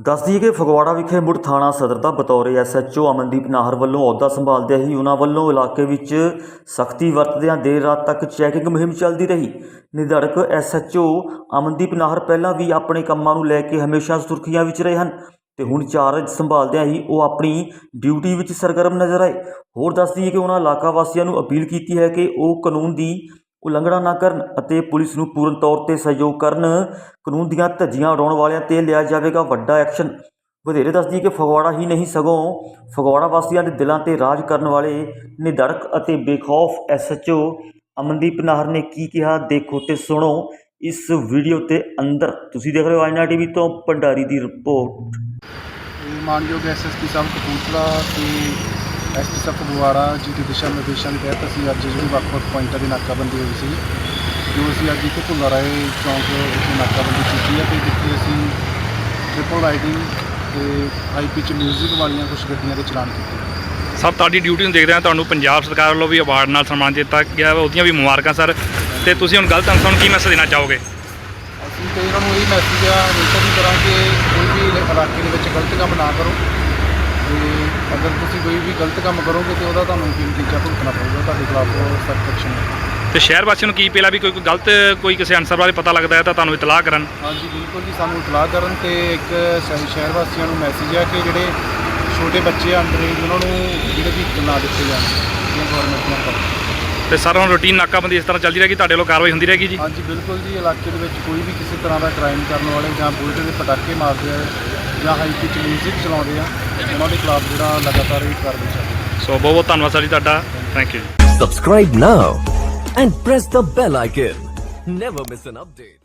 ਦੱਸ ਦਈਏ ਕਿ ਫਗਵਾੜਾ ਵਿਖੇ ਮੁੜ ਥਾਣਾ ਸਦਰ ਦਾ ਬਤੌਰ ਐਸਐਚਓ ਅਮਨਦੀਪ ਨਾਹਰ ਵੱਲੋਂ ਅਹੁਦਾ ਸੰਭਾਲਦਿਆਂ ਹੀ ਉਹਨਾਂ ਵੱਲੋਂ ਇਲਾਕੇ ਵਿੱਚ ਸਖਤੀ ਵਰਤਦਿਆਂ ਦੇਰ ਰਾਤ ਤੱਕ ਚੈਕਿੰਗ ਮੁਹਿੰਮ ਚੱਲਦੀ ਰਹੀ। ਨਿਧੜਕ ਐਸਐਚਓ ਅਮਨਦੀਪ ਨਾਹਰ ਪਹਿਲਾਂ ਵੀ ਆਪਣੇ ਕੰਮਾਂ ਨੂੰ ਲੈ ਕੇ ਹਮੇਸ਼ਾ ਸੁਰਖੀਆਂ ਵਿੱਚ ਰਹੇ ਹਨ ਤੇ ਹੁਣ ਚਾਰਜ ਸੰਭਾਲਦਿਆਂ ਹੀ ਉਹ ਆਪਣੀ ਡਿਊਟੀ ਵਿੱਚ ਸਰਗਰਮ ਨਜ਼ਰ ਆਏ। ਹੋਰ ਦੱਸ ਦਈਏ ਕਿ ਉਹਨਾਂ ਇਲਾਕਾ ਵਾਸੀਆਂ ਨੂੰ ਅਪੀਲ ਕੀਤੀ ਹੈ ਕਿ ਉਹ ਕਾਨੂੰਨ ਦੀ ਉਲੰਘਣਾ ਨਾ ਕਰਨ ਅਤੇ ਪੁਲਿਸ ਨੂੰ ਪੂਰਨ ਤੌਰ ਤੇ ਸਹਿਯੋਗ ਕਰਨ, ਕਾਨੂੰਨ ਦੀਆਂ ਧੱਜੀਆਂ ਉਡਾਉਣ ਵਾਲਿਆਂ ਤੇ ਲਿਆ ਜਾਵੇਗਾ ਵੱਡਾ ਐਕਸ਼ਨ। ਵਧੇਰੇ ਦੱਸਦੀ ਕਿ ਫਗਵਾੜਾ ਹੀ ਨਹੀਂ, ਸਗੋਂ ਫਗਵਾੜਾ ਵਾਸੀਆਂ ਦੇ ਦਿਲਾਂ ਤੇ ਰਾਜ ਕਰਨ ਵਾਲੇ ਨਿਧੜਕ ਅਤੇ ਬੇਖੌਫ ਐਸਐਚਓ ਅਮਨਦੀਪ ਨਾਹਰ ਨੇ ਕੀ ਕਿਹਾ, ਦੇਖੋ ਤੇ ਸੁਣੋ ਇਸ ਵੀਡੀਓ ਤੇ ਅੰਦਰ। ਤੁਸੀਂ ਦੇਖ ਰਹੇ ਹੋ ਆਇਨਾ ਟੀਵੀ ਤੋਂ ਭੰਡਾਰੀ ਦੀ ਰਿਪੋਰਟ। ਮਾਨਯੋਗ ਐਸਐਸਪੀ ਸਾਹਿਬ ਕਪੂਰਥਲਾ ਤੇ ਐਸਪੀ ਸਾਹਿਬ ਫਗਵਾੜਾ ਜੀ ਦੇ ਦਿਸ਼ਾ ਨਿਰਦੇਸ਼ਾਂ ਦੇ ਤਹਿਤ ਅਸੀਂ ਅੱਜ ਜਿਹੜੀ ਵੱਖ-ਵੱਖ ਪੁਆਇੰਟਾਂ ਦੀ ਨਾਕਾਬੰਦੀ ਹੋਈ ਸੀ ਜੋ ਅਸੀਂ ਅੱਜ ਇੱਥੇ ਭੁੱਲਾ ਰਾਏ ਚੌਂਕ ਵਿੱਚ ਨਾਕਾਬੰਦੀ ਕੀਤੀ ਹੈ ਤੇ ਜਿੱਥੇ ਅਸੀਂ ਟ੍ਰਿਪਲ ਰਾਈਡਿੰਗ ਤੇ ਹਾਈ ਪਿਚ 뮤직 ਵਾਲੀਆਂ ਕੁਝ ਗੱਡੀਆਂ ਦੇ ਚਲਾਨ ਕੀਤੇ। ਸਰ ਤੁਹਾਡੀ ਡਿਊਟੀ ਨੂੰ ਦੇਖਦੇ ਹਾਂ ਤੁਹਾਨੂੰ ਪੰਜਾਬ ਸਰਕਾਰ ਵੱਲੋਂ ਵੀ ਅਵਾਰਡ ਨਾਲ ਸਨਮਾਨ ਦਿੱਤਾ ਗਿਆ ਉਹਦੀਆਂ ਵੀ ਮੁਬਾਰਕਾਂ ਸਰ। ਤੇ ਤੁਸੀਂ ਹੁਣ ਗਲਤ ਅਨਸਰ ਨੂੰ ਕੀ ਮੈਸੇਜ ਦੇਣਾ ਚਾਹੋਗੇ? ਅਸੀਂ ਤੇ ਇਹਨਾਂ ਨੂੰ ਇਹ ਮੈਸੇਜ ਆ ਹਮੇਸ਼ਾ ਦੀ ਤਰ੍ਹਾਂ ਕਿ ਕੋਈ ਵੀ ਇਲਾ- ਇਲਾਕੇ ਦੇ ਵਿੱਚ ਗਲਤ ਕੰਮ ਨਾ ਕਰੋ। ਅਗਰ ਤੁਸੀਂ ਕੋਈ ਵੀ ਗਲਤ ਕੰਮ ਕਰੋਗੇ ਤੇ ਉਹਦਾ ਤੁਹਾਨੂੰ ਕੀ ਨਤੀਜਾ ਭੁਗਤਣਾ ਪਊਗਾ? ਤੁਹਾਡੇ ਖਿਲਾਫ ਸਖਤ ਐਕਸ਼ਨ ਤੇ ਸ਼ਹਿਰ ਵਾਸੀਆਂ ਨੂੰ ਕੀ ਪਹਿਲਾਂ ਵੀ ਕੋਈ ਕੋਈ ਗਲਤ ਕੋਈ ਕਿਸੇ ਅਨਸਰ ਬਾਰੇ ਪਤਾ ਲੱਗਦਾ ਹੈ ਤਾਂ ਤੁਹਾਨੂੰ ਇਤਲਾਹ ਕਰਨ? ਹਾਂਜੀ ਬਿਲਕੁਲ ਜੀ ਸਾਨੂੰ ਇਤਲਾਹ ਕਰਨ ਤੇ ਇੱਕ ਸ਼- ਸ਼ਹਿਰ ਵਾਸੀਆਂ ਨੂੰ ਮੈਸੇਜ ਆ ਕਿ ਜਿਹੜੇ ਛੋਟੇ ਬੱਚੇ ਅੰਡਰ ਏਜ ਉਹਨਾਂ ਨੂੰ ਜਿਹੜੇ ਵਹੀਕਲ ਨਾ ਦਿੱਤੇ ਜਾਣ ਇਹ ਗਵਰਨਮੈਂਟ ਨੂੰ ਕਰੋ ਤੇ ਸਰ ਹੁਣ ਰੂਟੀਨ ਨਾਕਾਬੰਦੀ ਇਸ ਤਰ੍ਹਾਂ ਚੱਲਦੀ ਰਹੇਗੀ ਤੁਹਾਡੇ ਵੱਲੋਂ ਕਾਰਵਾਈ ਹੁੰਦੀ ਰਹੇਗੀ ਜੀ? ਹਾਂਜੀ ਬਿਲਕੁਲ ਜੀ ਇਲਾਕੇ ਦੇ ਵਿੱਚ ਕੋਈ ਵੀ ਕਿਸੇ ਤਰ੍ਹਾਂ ਦਾ ਕ੍ਰਾਈਮ ਕਰਨ ਵਾਲੇ ਜਾਂ ਬੁਲਟ ਦੇ ਪਟਾਕੇ ਮਾਰਦੇ ਆ ਜਾਂ ਹਾਈ ਪਿਚ 뮤직 ਚਲਾਉਂਦੇ ਆ ਉਹਨਾਂ ਦੇ ਖਿਲਾਫ ਜਿਹੜਾ ਲਗਾਤਾਰ ਇਹ ਕਾਰਵਾਈ ਚੱਲ ਰਹੀ ਹੈ ਸੋ ਬਹੁਤ ਬਹੁਤ ਧੰਨਵਾਦ ਸਰ ਜੀ ਤੁਹਾਡਾ thank you Subscribe now and press the bell icon. Never miss an update.